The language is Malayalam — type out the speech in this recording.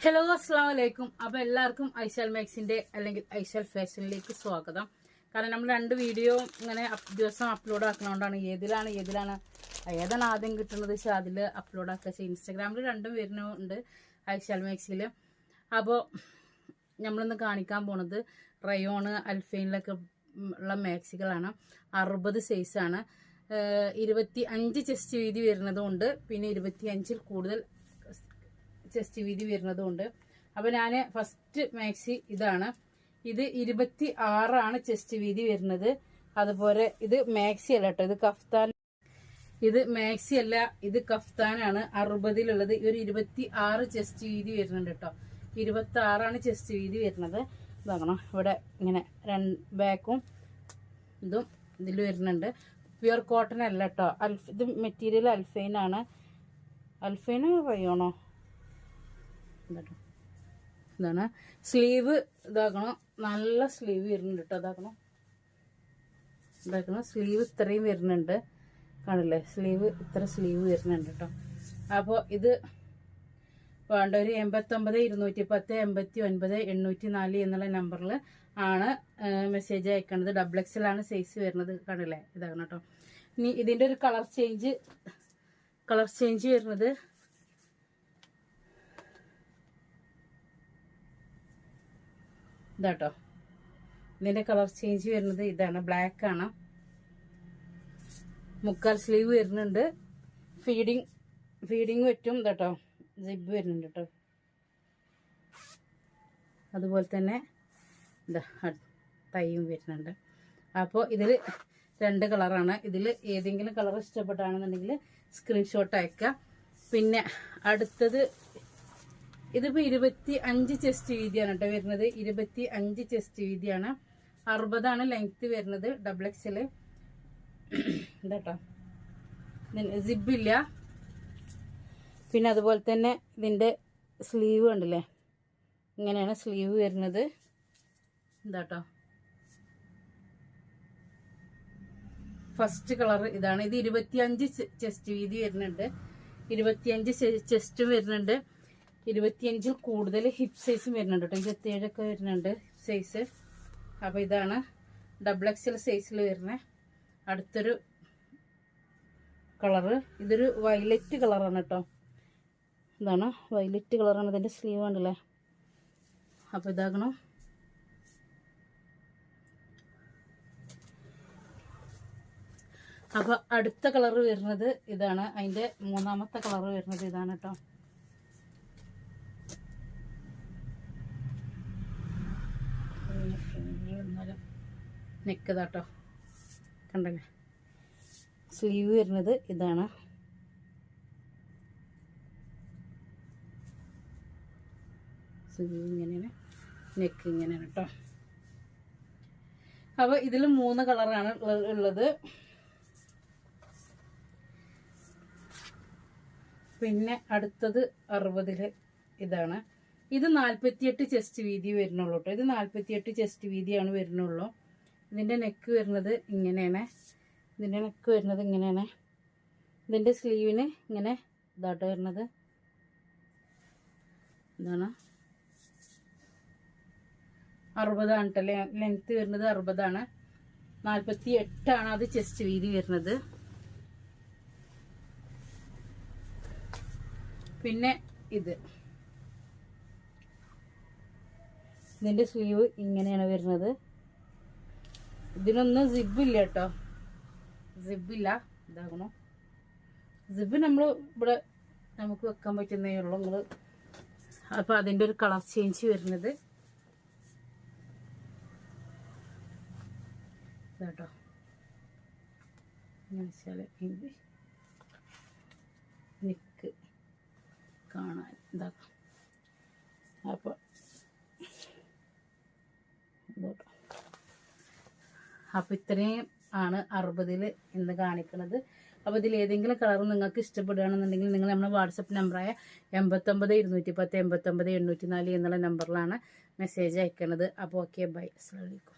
ഹലോ അസ്സാം വലൈക്കും അപ്പൊ എല്ലാവർക്കും ഐശാൽ മാക്സിന്റെ അല്ലെങ്കിൽ ഐശാൽ ഫാഷനിലേക്ക് സ്വാഗതം. കാരണം നമ്മൾ രണ്ട് വീഡിയോ ഇങ്ങനെ ദിവസം അപ്ലോഡ് ആക്കുന്നതുകൊണ്ടാണ് ഏതിലാണ് ഏതിലാണ് ഏതാണ് ആദ്യം കിട്ടുന്നത് വെച്ചാൽ അതിൽ അപ്ലോഡ് ആക്കുക വെച്ചാൽ ഇൻസ്റ്റാഗ്രാമിൽ രണ്ടും വരുന്നുണ്ട് ഐശാൽ മാക്സിൽ അപ്പോൾ നമ്മളിന്ന് കാണിക്കാൻ പോണത് റയോണ് അൽഫൈനിലൊക്കെ ഉള്ള മാക്സികളാണ്. അറുപത് സൈസാണ് ഇരുപത്തി അഞ്ച് ചെസ്റ്റ് വീതി വരുന്നതുകൊണ്ട് പിന്നെ ഇരുപത്തി അഞ്ചിൽ കൂടുതൽ ചെസ്റ്റ് വീതി വരുന്നതുകൊണ്ട് അപ്പോൾ ഞാൻ ഫസ്റ്റ് മാക്സി ഇതാണ്. ഇത് ഇരുപത്തി ആറാണ് ചെസ്റ്റ് വീതി വരുന്നത്. അതുപോലെ ഇത് മാക്സി അല്ല കേട്ടോ ഇത് കഫ്താൻ ഇത് മാക്സി അല്ല ഇത് കഫ്താനാണ്. അറുപതിലുള്ളത്. ഒരു ഇരുപത്തി ആറ് ചെസ്റ്റ് വീതി വരുന്നുണ്ട് കേട്ടോ ഇരുപത്തി ആറാണ് ചെസ്റ്റ് വീതി വരുന്നത്. ഇതാക്കണം ഇവിടെ ഇങ്ങനെ രണ്ട് ബാക്കും ഇതും ഇതിൽ വരുന്നുണ്ട്. പ്യുർ കോട്ടൺ അല്ല കേട്ടോ അൽഫ ഇത് മെറ്റീരിയൽ അൽഫൈനാണ്. അൽഫൈന് റയോണോ? ഇതാണ്. സ്ലീവ് ഇതാക്കണം. നല്ല സ്ലീവ് വരുന്നുണ്ട് കേട്ടോ ഇതാക്കണം. ഇതാക്കണം. സ്ലീവ് ഇത്രയും വരുന്നുണ്ട്. കാണില്ലേ സ്ലീവ് ഇത്ര സ്ലീവ് വരുന്നുണ്ട് കേട്ടോ അപ്പോൾ ഇത് വേണ്ട ഒരു എൺപത്തൊമ്പത് ഇരുന്നൂറ്റി പത്ത് എൺപത്തി ഒൻപത് എണ്ണൂറ്റി നാല് എന്നുള്ള നമ്പറിൽ ആണ് മെസ്സേജ് അയക്കേണ്ടത് ഡബിൾ എക്സിലാണ് സൈസ് വരുന്നത്. കാണില്ലേ ഇതാണ് കേട്ടോ ഇനി ഇതിന്റെ ഒരു കളർ ചേഞ്ച് കളർ ചേഞ്ച് വരുന്നത് ഇതാട്ടോ. ഇതിന്റെ കളർ ചേഞ്ച് വരുന്നത് ഇതാണ്. ബ്ലാക്ക് ആണ്. മുക്കാൽ സ്ലീവ് വരുന്നുണ്ട്. ഫീഡിങ് ഫീഡിങ് പറ്റും ഇതാട്ടോ. സിബ് വരുന്നുണ്ട് കേട്ടോ. അതുപോലെ തന്നെ ഇതാ തൈയും വരുന്നുണ്ട്. അപ്പോൾ ഇതിൽ രണ്ട് കളറാണ്. ഇതിൽ ഏതെങ്കിലും കളർ ഇഷ്ടപ്പെട്ടാണെന്നുണ്ടെങ്കിൽ സ്ക്രീൻഷോട്ട് അയക്കുക പിന്നെ അടുത്തത് ഇതിപ്പോൾ ഇരുപത്തി അഞ്ച് ചെസ്റ്റ് വീതിയാണ് കേട്ടോ വരുന്നത്. ഇരുപത്തി അഞ്ച് ചെസ്റ്റ് വീതിയാണ്. അറുപതാണ് ലെങ്ത് വരുന്നത്. ഡബിൾ എക്സിൽ ഇതാട്ടോ. സിബില്ല പിന്നെ അതുപോലെ തന്നെ ഇതിന്റെ സ്ലീവ് ഉണ്ടല്ലേ ഇങ്ങനെയാണ് സ്ലീവ് വരുന്നത്. എന്താട്ടോ ഫസ്റ്റ് കളർ ഇതാണ്. ഇത് ഇരുപത്തിയഞ്ച് ചെസ്റ്റ് വീതി വരുന്നുണ്ട്. ഇരുപത്തിയഞ്ച് ചെസ്റ്റും വരുന്നുണ്ട്. ഇരുപത്തിയഞ്ചിൽ കൂടുതൽ ഹിപ്പ് സൈസും വരുന്നുണ്ട് കേട്ടോ. ഇരുപത്തിയേഴൊക്കെ വരുന്നുണ്ട് സൈസ് അപ്പോൾ ഇതാണ് ഡബിൾ എക്സൽ സൈസിൽ വരുന്ന. അടുത്തൊരു കളറ് ഇതൊരു വയലറ്റ് കളറാണ് കേട്ടോ. ഇതാണ് വയലറ്റ് കളറാണ് ഇതിന്റെ സ്ലീവ് ആണല്ലേ അപ്പോൾ ഇതാകണം. അപ്പോൾ അടുത്ത കളറ് വരുന്നത് ഇതാണ്. അതിന്റെ മൂന്നാമത്തെ കളറ് വരുന്നത് ഇതാണ് കേട്ടോ. നെക്ക് ഇതാട്ടോ കണ്ടല്ലേ? സ്ലീവ് വരുന്നത് ഇതാണ്. സ്ലീവ് ഇങ്ങനെയാണ്. നെക്ക് ഇങ്ങനെയാണ് കേട്ടോ അപ്പോൾ ഇതിൽ മൂന്ന് കളറാണ് ഉള്ളത്. പിന്നെ അടുത്തത് അറുപതിൽ ഇതാണ്. ഇത് നാൽപ്പത്തിയെട്ട് ചെസ്റ്റ് വീതി വരുന്നുള്ളൂ കേട്ടോ ഇത് നാൽപ്പത്തിയെട്ട് ചെസ്റ്റ് വീതിയാണ് വരുന്നുള്ളൂ. ഇതിന്റെ നെക്ക് വരുന്നത് ഇങ്ങനെയാണ്. ഇതിന്റെ നെക്ക് വരുന്നത് ഇങ്ങനെയാണ്. ഇതിന്റെ സ്ലീവിന് ഇങ്ങനെ ഇതാട്ടോ വരുന്നത്. ഇതാണ്. അറുപതാണ് കേട്ടോ ലെങ്ത്ത് വരുന്നത് അറുപതാണ് നാൽപ്പത്തി എട്ടാണ് അത് ചെസ്റ്റ് വീതി വരുന്നത്. പിന്നെ ഇത്. ഇതിന്റെ സ്ലീവ് ഇങ്ങനെയാണ് വരുന്നത്. ഇതിനൊന്നും സിബില്ല കേട്ടോ. സിബില്ല ഇതാകണം. സിബ് നമ്മൾ ഇവിടെ നമുക്ക് വെക്കാൻ പറ്റുന്നേ ഉള്ളൂ. നിങ്ങൾ അപ്പോൾ അതിന്റെ ഒരു കളർ ചേഞ്ച് വരുന്നത്. കേട്ടോ വെച്ചാൽ ഇത് നിക്ക് കാണാൻ. ഇതാക്കാം അപ്പോൾ ഇതോട്ടോ അപ്പോൾ ഇത്രയും ആണ് അറുപതിൽ ഇന്ന് കാണിക്കുന്നത്. അപ്പോൾ ഇതിൽ ഏതെങ്കിലും കളർ നിങ്ങൾക്ക് ഇഷ്ടപ്പെടുകയാണെന്നുണ്ടെങ്കിൽ നിങ്ങൾ നമ്മുടെ വാട്സപ്പ് നമ്പറായ എൺപത്തൊമ്പത് ഇരുന്നൂറ്റി പത്ത് എൺപത്തൊമ്പത് എണ്ണൂറ്റി നാല് എന്നുള്ള നമ്പറിലാണ് മെസ്സേജ് അയക്കുന്നത് അപ്പോൾ ഓക്കെ ബൈ അസ്സാം വലൈക്കും